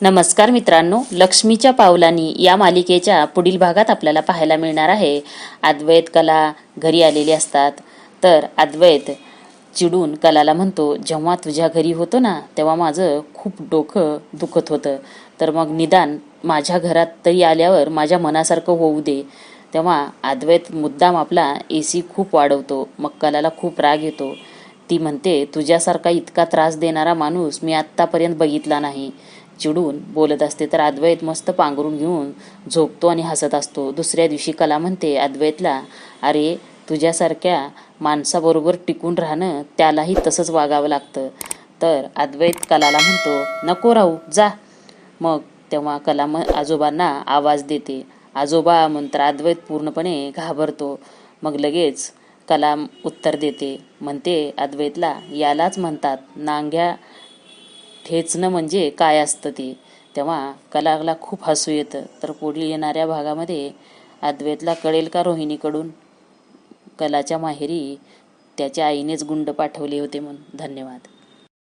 नमस्कार मित्रांनो लक्ष्मीच्या पावलांनी या मालिकेच्या पुढील भागात आपल्याला पाहायला मिळणार आहे. अद्वैत कला घरी आलेली असतात. तर अद्वैत चिडून कलाला म्हणतो जेव्हा तुझ्या घरी होतो ना तेव्हा माझं खूप डोकं दुखत होतं. तर मग निदान माझ्या घरात तरी आल्यावर माझ्या मनासारखं होऊ दे तेव्हा अद्वैत मुद्दाम आपला ए सी खूप वाढवतो. मग कलाला खूप राग येतो. ती म्हणते तुझ्यासारखा इतका त्रास देणारा माणूस मी आत्तापर्यंत बघितला नाही. चिडून बोलत असते तर अद्वैत मस्त पांघरून घेऊन झोपतो आणि हसत असतो. दुसऱ्या दिवशी कला म्हणते अद्वैतला अरे तुझ्यासारख्या माणसाबरोबर टिकून राहणं त्यालाही तसंच वागावं लागतं. तर अद्वैत कलाला म्हणतो नको राहू जा. मग तेव्हा कला म आजोबांना आवाज देते. आजोबा म्हणतर अद्वैत पूर्णपणे घाबरतो. मग लगेच कला उत्तर देते. म्हणते अद्वैतला यालाच म्हणतात नांग्या ठेचणं म्हणजे काय असतं ते? तेव्हा कलाला खूप हसू येतं. तर पुढील येणाऱ्या भागामध्ये अद्वैतला कळेल का रोहिणीकडून? कलाच्या माहेरी त्याच्या आईनेच गुंड पाठवले होते म्हणून. धन्यवाद.